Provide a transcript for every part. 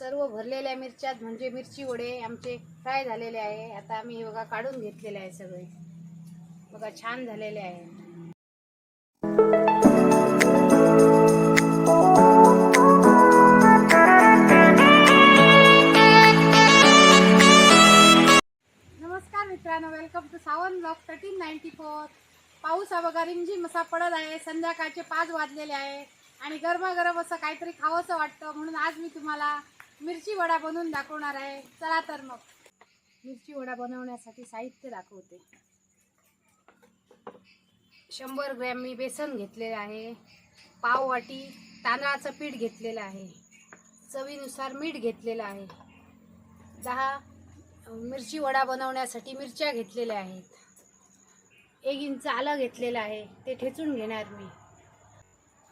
सर्व भरलेल्या मिरच्यात म्हणजे मिरची वडे आमचे फ्राय झालेले आहे. आता आम्ही हे बघा काढून घेतलेले आहे सगळे. बघा छान झालेले आहे. नमस्कार मित्रांनो welcome to Sawan block thirteen ninety four पाऊस हा बघा रिमझिम असा पडत आहे. संध्याकाळचे पाच वाजलेले आहे. आणि गरमागरम असं काहीतरी खावंसं वाटतं. म्हणून आज मी तुम्हाला मिरची वडा बनवून दाखवणार आहे. चला तर मग. मिरची वडा बनवण्यासाठी साहित्य दाखवते. शंभर ग्रॅम मी बेसन घेतलेलं आहे. पाव वाटी तांदळाचं पीठ घेतलेलं आहे. चवीनुसार मीठ घेतलेलं आहे. दहा मिरची वडा बनवण्यासाठी मिरच्या घेतलेल्या आहेत. एक इंच आलं घेतलेलं आहे. ते ठेचून घेणार मी.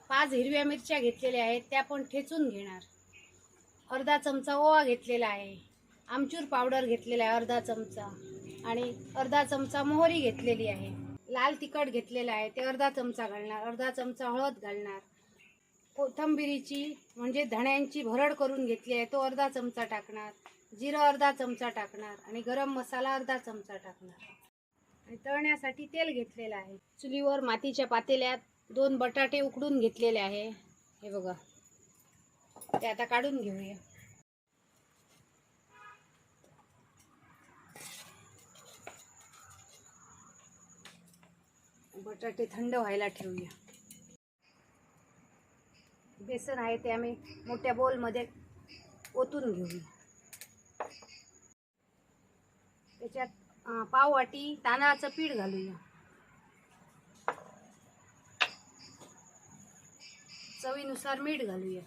पाच हिरव्या मिरच्या घेतलेल्या आहेत. त्या पण ठेचून घेणार. अर्धा चमचा ओवा घेतलेला आहे. आमचूर पावडर घेतलेला आहे अर्धा चमचा. आणि अर्धा चमचा मोहरी घेतलेली आहे. लाल तिखट घेतलेलं आहे ते अर्धा चमचा घालणार. अर्धा चमचा हळद घालणार. कोथंबिरीची म्हणजे धण्यांची भरड करून घेतली आहे तो अर्धा चमचा टाकणार. जिरं अर्धा चमचा टाकणार. आणि गरम मसाला अर्धा चमचा टाकणार. आणि तळण्यासाठी तेल घेतलेलं आहे. चुलीवर मातीच्या पातेल्यात दोन बटाटे उकडून घेतलेले आहे. हे बघा. ते आता काढून घेऊया. बटाटे थंड व्हायला ठेवूया. बेसन आहे ते आम्ही मोठ्या बोलमध्ये ओतून घेऊया. त्याच्यात पाववाटी पाव तांदळाचं पीठ घालूया. चवीनुसार मीठ घालूया.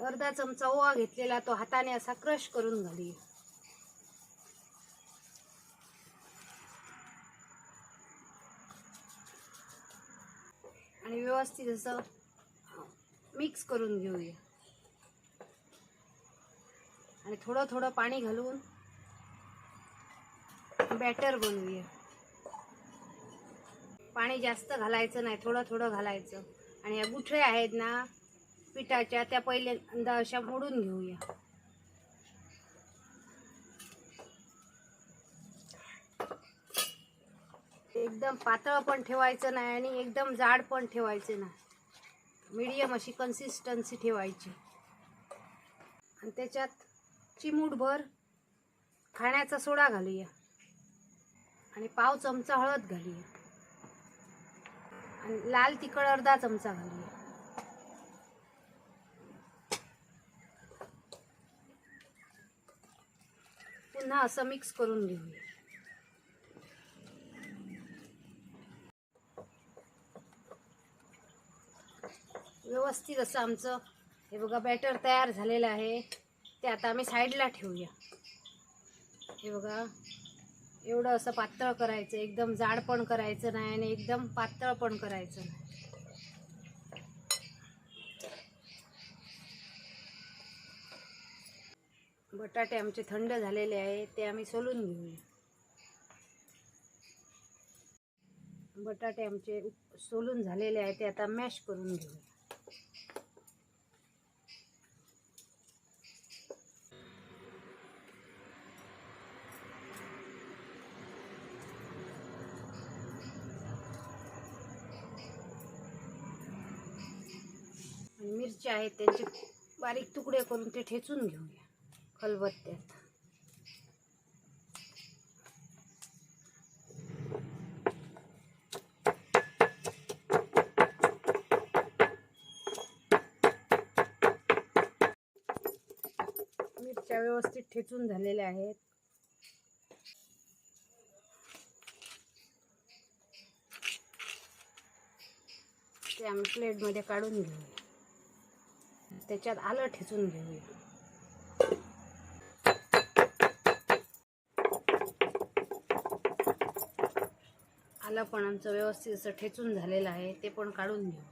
अर्धा चमचा ओवा घेतलेला तो हाताने असा क्रश करून घाली आणि व्यवस्थित असं मिक्स करून घेऊया. आणि थोडं थोडं पाणी घालून बॅटर बनवूया. पाणी जास्त घालायचं नाही थोडं थोडं घालायचं. आणि या गुठळे आहेत ना पिठाच्या त्या पहिल्यांदा अशा मोडून घेऊया. एकदम पातळ पण ठेवायचं नाही आणि एकदम जाड पण ठेवायचं नाही. मीडियम अशी कन्सिस्टन्सी ठेवायची. आणि त्याच्यात चिमूटभर खाण्याचा सोडा घालूया. आणि पाव चमचा हळद घालूया. आणि लाल तिखट अर्धा चमचा घालूया. ना असं मिक्स करून घेऊया व्यवस्थित असं आमचं हे बघा बॅटर तयार झालेलं आहे. ते आता आम्ही साईडला ठेवूया. हे बघा एवढं असं पातळ करायचं एकदम जाड पण करायचं नाही आणि एकदम पातळ पण करायचं नाही. बटाटे आमचे थंड झालेले आहे ते आम्ही सोलून घेऊया. बटाटे आमचे सोलून झालेले आहे ते आता मॅश करून घेऊया. आणि मिरच्या आहेत त्यांचे बारीक तुकडे करून ते ठेचून घेऊया. खलबत्त्यात मिरच्या व्यवस्थित ठेचून झालेल्या आहेत. ते आम्ही प्लेटमध्ये काढून घेऊया. त्याच्यात आलं ठेचून घेऊया. आलं पण आमचं व्यवस्थित असं ठेचून झालेलं आहे ते पण काढून घेऊया.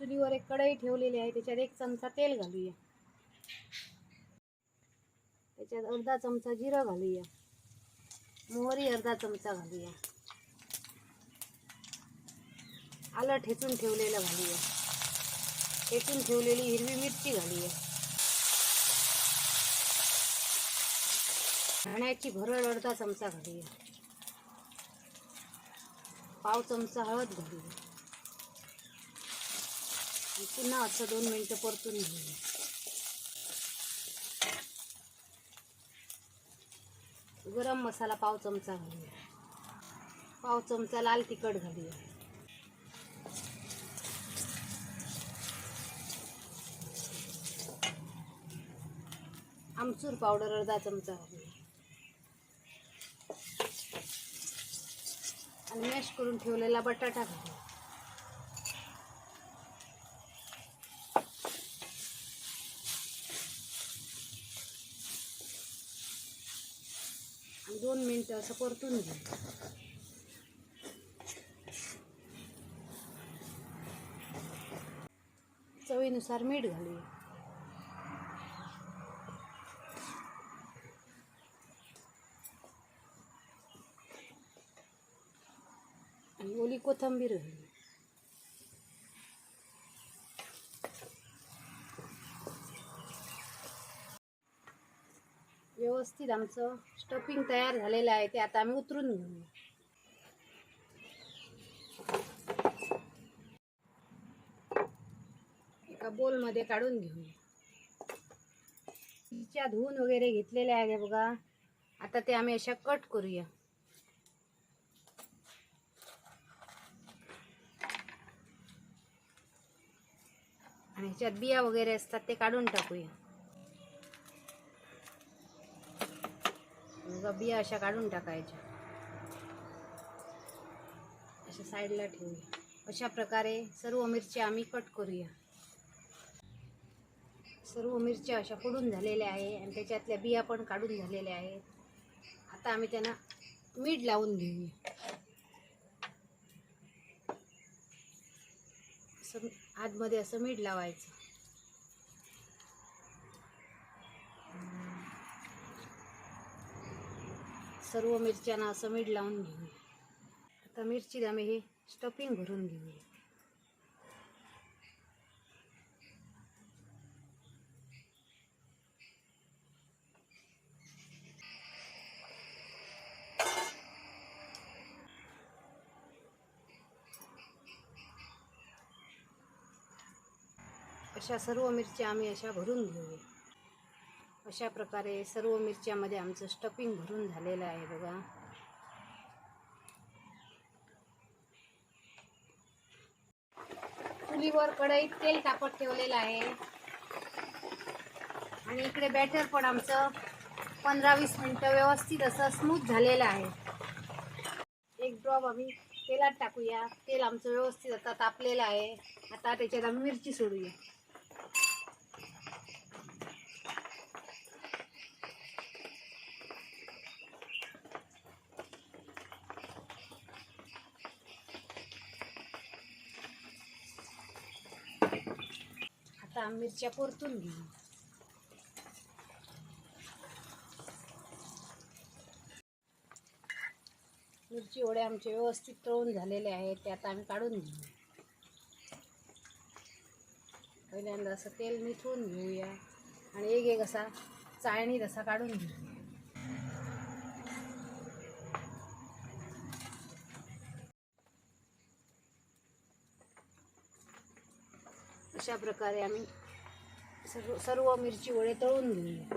चुलीवर एक कढई ठेवलेली आहे त्याच्यात एक चमचा तेल घालूया. त्याच्यात अर्धा चमचा जिरं घालूया. मोहरी अर्धा चमचा घालूया. आलं ठेचून ठेवलेलं घालूया. ठेचून ठेवलेली हिरवी मिरची घालूया. धण्याची भरड अर्धा चमचा घालूया पाव चमचा हळद घालूया पुन्हा असं दोन मिनटं परतून घेऊया गरम मसाला पाव चमचा घालूया पाव चमचा लाल तिखट घालूया आमचूर पावडर अर्धा चमचा घालूया आणि मॅश करून ठेवलेला बटाटा घालू आणि दोन मिनटं असं परतून घ्या चवीनुसार मीठ घालूया. आणि ओली कोथिंबीर घालूया व्यवस्थित आमचं स्टफिंग तयार झालेलं आहे ते आता आम्ही उतरून घेऊया एका बोलमध्ये काढून घेऊया तिच्या धुवून वगैरे घेतलेल्या आहे बघा. आता ते आम्ही अशा कट करूया. ह्याच्यात बिया वगैरे असतात ते काढून टाकूया. बिया अशा काढून टाकायच्या. अशा साईडला ठेवूया. अशा प्रकारे सर्व मिरच्या आम्ही कट करूया. सर्व मिरच्या अशा पडून झालेल्या आहे आणि त्याच्यातल्या बिया पण काढून झालेल्या आहेत. आता आम्ही त्यांना मीठ लावून घेऊया. असं आतमध्ये असं मीठ लावायचं. सर्व मिरच्यांना असं मीठ लावून घेऊया. आता मिरचीला आम्ही हे स्टफिंग भरून घेऊया. अशा सर्व मिरच्या आम्ही अशा भरून घेऊया अशा प्रकारे सर्व मिरच्यामध्ये आमचं स्टफिंग भरून झालेलं आहे बघा. चुलीवर कढईत तेल तापत ठेवलेलं आहे. आणि इकडे बॅटर पण आमचं पंधरा वीस मिनटं व्यवस्थित असं स्मूथ झालेलं आहे. एक ड्रॉप आम्ही तेलात टाकूया. तेल आमचं व्यवस्थित आता तापलेलं आहे. आता त्याच्यात आम्ही मिरची सोडूया. आता मिरच्या परतून घेऊ मिरची ओळे आमचे व्यवस्थित तळून झालेले आहेत ते आता आम्ही काढून घेऊ. पहिल्यांदा असं तेल मिठवून घेऊया. आणि एक एक असा चाळणी तसा काढून घेऊया अशा प्रकारे आम्ही सर्व सर्व मिरची वडे तळून घेऊया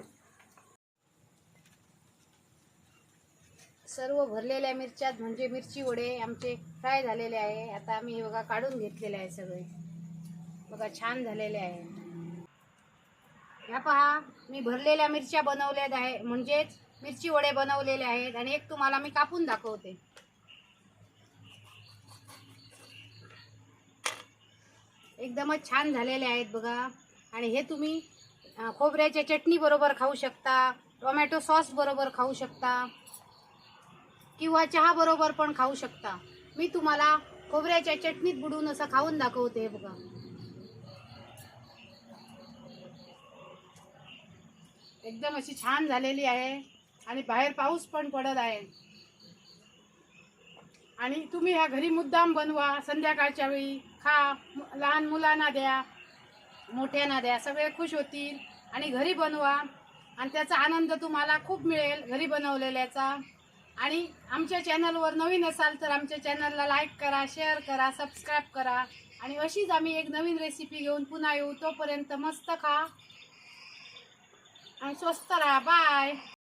सर्व भरलेल्या मिरच्यात म्हणजे मिरची वडे आमचे फ्राय झालेले आहे. आता आम्ही हे बघा काढून घेतलेले आहे सगळे. बघा छान झालेले आहे. ह्या पहा मी भरलेल्या मिरच्या बनवल्या आहे म्हणजेच मिरची वडे बनवलेले आहेत आणि एक तुम्हाला मी कापून दाखवते. एकदमच छान झालेले आहेत बघा. आणि हे तुम्ही खोबऱ्याच्या चटणीबरोबर खाऊ शकता टोमॅटो सॉस बरोबर खाऊ शकता किंवा चहाबरोबर पण खाऊ शकता. मी तुम्हाला खोबऱ्याच्या चटणीत बुडून असं खाऊन दाखवते हे बघा. एकदम अशी छान झालेली आहे आणि बाहेर पाऊस पण पडत आहे. आणि तुम्ही ह्या घरी मुद्दाम बनवा संध्याकाळच्या वेळी. खा लहान मुलांना द्या मोठ्यांना द्या सगळे खुश होतील आणि घरी बनवा. आणि त्याचा आनंद तुम्हाला खूप मिळेल घरी बनवलेल्याचा. आणि आमच्या चॅनलवर नवीन असाल तर आमच्या चॅनलला लाईक करा शेअर करा सबस्क्राईब करा. आणि अशीच आम्ही एक नवीन रेसिपी घेऊन पुन्हा येऊ. तोपर्यंत मस्त खा. आणि स्वस्त राहा. बाय.